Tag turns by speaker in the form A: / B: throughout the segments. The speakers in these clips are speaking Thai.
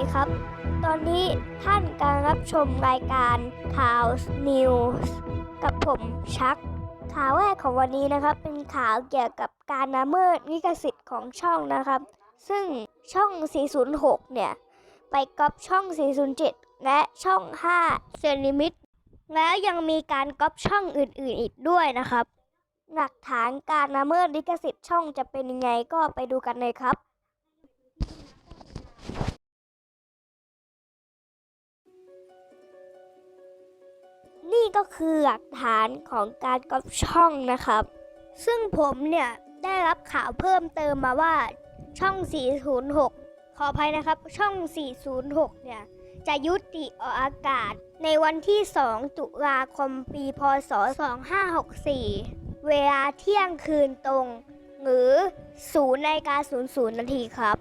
A: ดีครับ ตอนนี้ท่านกำลังรับชมรายการข่าวนิวส์กับผมชัก ข่าวแรกของวันนี้นะครับ เป็นข่าวเกี่ยวกับการละเมิดลิขสิทธิ์ของช่องนะครับ ซึ่งช่อง 406 เนี่ย ไปก๊อปช่อง 407 และช่อง 5 เซนลิมิต แล้วยังมีการก๊อปช่องอื่นๆอีกด้วยนะครับ หลักฐานการละเมิดลิขสิทธิ์ช่องจะเป็นยังไงก็ไปดูกันเลยครับ นี่ก็คือหลักฐานของการก๊อปช่องนะครับ ซึ่งผมเนี่ยได้รับข่าวเพิ่มเติมมาว่าช่อง 406 ขออภัยนะครับ ช่อง 406 เนี่ย จะยุติออกอากาศในวันที่ 2 ตุลาคม ปี พศ 2564 เวลาเที่ยงคืนตรง หรือ0นาฬิกา00 นาทีครับ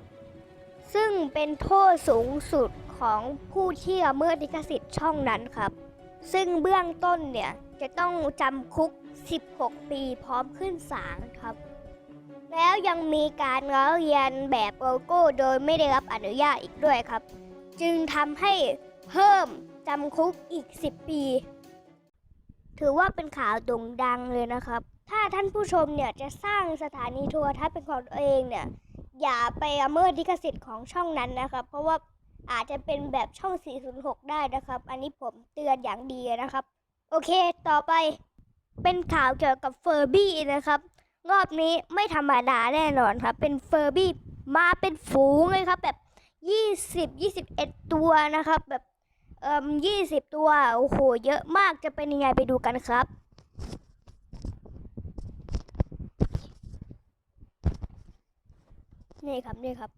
A: ซึ่งเป็นโทษสูงสุดของผู้ที่ละเมิดลิขสิทธิ์ช่องนั้นครับ ซึ่งเบื้องต้นเนี่ยจะต้องจำคุก 16 ปีพร้อมขึ้นศาลครับ แล้วยังมีการล้อเลียนแบบโลโก้โดยไม่ได้รับอนุญาตอีกด้วยครับ จึงทำให้เพิ่มจำคุกอีก 10 ปี ถือว่าเป็นข่าวโด่งดังเลยนะครับ ถ้าท่านผู้ชมเนี่ยจะสร้างสถานีโทรทัศน์เป็นของตัวเองเนี่ยอย่าไปละเมิดลิขสิทธิ์ของช่องนั้นนะครับ เพราะว่า อาจจะเป็นแบบช่อง 406 ได้นะครับ อันนี้ผมเตือนอย่างดีนะครับ โอเคต่อไปเป็นข่าวเกี่ยวกับเฟอร์บี้นะครับรอบนี้ไม่ธรรมดาแน่นอนครับ เป็นเฟอร์บี้มาเป็นฝูงเลยครับ แบบ 20 21 ตัวนะครับ แบบเอ่ม20ตัว โอ้โห เยอะมากจะเป็นยังไงไปดูกันครับ นี่ครับ นี่ครับ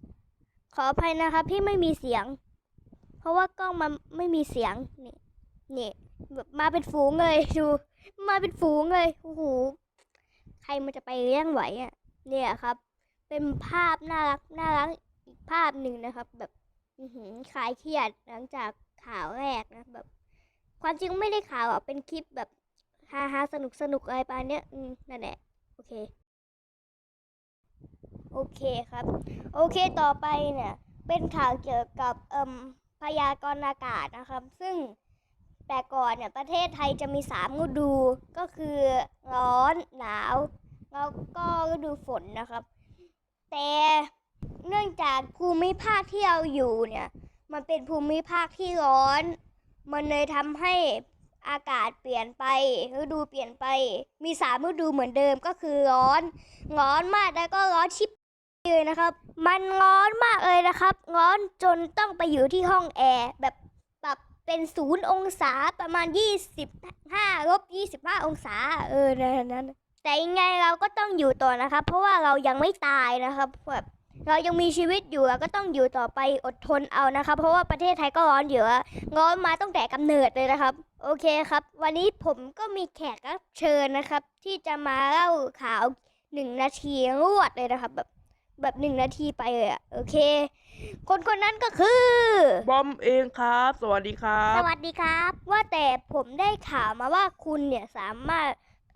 A: ขออภัยนะครับที่ไม่มีเสียง เพราะว่ากล้องมันไม่มีเสียงนี่นี่แบบมาเป็นฝูงเลยดู มาเป็นฝูงเลยโอ้โหใครมันจะไปเลี้ยงไหวอะเนี่ยครับ เป็นภาพน่ารักน่ารักอีกภาพหนึ่งนะครับ แบบอืคลายเครียดหลังจากข่าวแรกนะแบบ ความจริงไม่ได้ข่าวอะเป็นคลิปแบบฮาฮาสนุกสนุกอะไรประมาณเนี้ยอืมนั่นแหละโอเค โอเคครับ โอเคต่อไปเนี่ย เป็นข่าวเกี่ยวกับเอ่ม พยากรณ์อากาศนะครับ ซึ่งแต่ก่อนเนี่ยประเทศไทยจะมีสามฤดูก็คือร้อนหนาว แล้วก็ฤดูฝนนะครับ แต่เนื่องจากภูมิภาคที่เราอยู่เนี่ย มันเป็นภูมิภาคที่ร้อน มันเลยทำให้อากาศเปลี่ยนไปฤดูเปลี่ยนไป มีสามฤดูเหมือนเดิมก็คือร้อน ร้อนมากแล้วก็ร้อนชิบ เลยนะครับ มันร้อนมากเลยนะครับ ร้อนจนต้องไปอยู่ที่ห้องแอร์แบบปรับเป็นศูนย์องศาประมาณ 25ลบ25 องศา เออนั่นนั่นแต่ยังไงเราก็ต้องอยู่ต่อนะครับ เพราะว่าเรายังไม่ตายนะครับแบบเรายังมีชีวิตอยู่ก็ต้องอยู่ต่อไปอดทนเอานะครับ เพราะว่าประเทศไทยก็ร้อนอยู่อะร้อนมาตั้งแต่กำเนิดเลยนะครับ โอเคครับ วันนี้ผมก็มีแขกรับเชิญนะครับ ที่จะมาเล่าข่าวหนึ่งนาทีรวดเลยนะครับแบบ แบบหนึ่งนาทีไปเลยอะโอเค คนคนนั้นก็คือ
B: บอมเองครับ สวัสดีครั
A: ส
B: บ
A: วัสดีครับ ว่าแต่ผมได้ข่าวมาว่าคุณเนี่ยสามารถ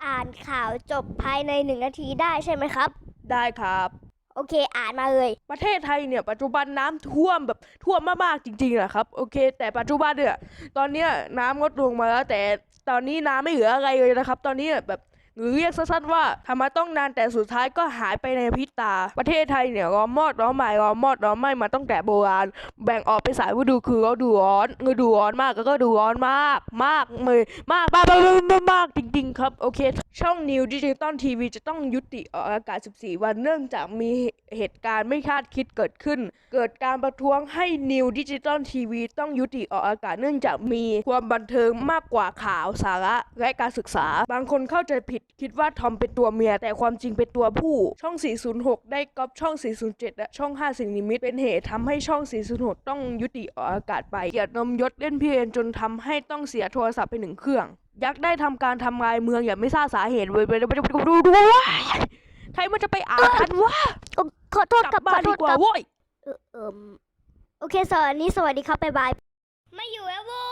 A: อ่านข่าวจบภายในหนึ่งนาทีได้ใช่ไหมครับ
B: ได้ครับ
A: โอเคอ่านมาเลย
B: ประเทศไทยเนี่ยปัจจุบันน้ำท่วมแบบท่วมมากๆจริงๆอะครับ โอเค แต่ปัจจุบันเนี่ยตอนเนี้ยน้ำลดลงมาแล้วแต่ตอนนี้น้ำไม่เหลืออะไรเลยนะครับ ตอนนี้แบบ หรือเรียกสั้นๆว่าทำมาต้องนานแต่สุดท้ายก็หายไปในพริบตา ประเทศไทยเนี่ยร้อนมอดร้อนใหม่ร้อนมอดร้อนไหม้มาตั้งแต่โบราณ แบ่งออกเป็นสายฤดูคือฤดูร้อนฤดูร้อนมากแล้วก็ฤดูร้อนมาก มากเลยมากมากมากมากมากจริง ๆ ครับโอเค ช่อง New Digital TV จะต้องยุติออกอากาศ 14 วันเนื่องจากมีเหตุการณ์ไม่คาดคิดเกิดขึ้น เกิดการประท้วงให้ New Digital TV ต้องยุติออกอากาศเนื่องจากมีความบันเทิงมากกว่าข่าวสาระและการศึกษา บางคนเข้าใจผิดคิดว่าทอมเป็นตัวเมีย แต่ความจริงเป็นตัวผู้ ช่อง 406 ได้ก๊อปช่อง 407 และช่อง 5 สิ่งนิมิต เป็นเหตุทำให้ช่อง 406 ต้องยุติออกอากาศไป เกียรตินมยศเล่นพีเอ็นจนทำให้ต้องเสียโทรศัพท์ไปหนึ่งเครื่อง ยักษ์ได้ทำการทำลายเมืองอย่างไม่ทราบสาเหตุเว้ยดูดูดูใครมันจะไปอ่านทันวะ
A: ขอโทษ
B: ก
A: ครั
B: ลั
A: บบ้าน
B: ดีกว่าโว้ย
A: เออเอมโอเคสวัสดีสวัสดีครับบ๊ายบาย ไม่อยู่แล้วโว้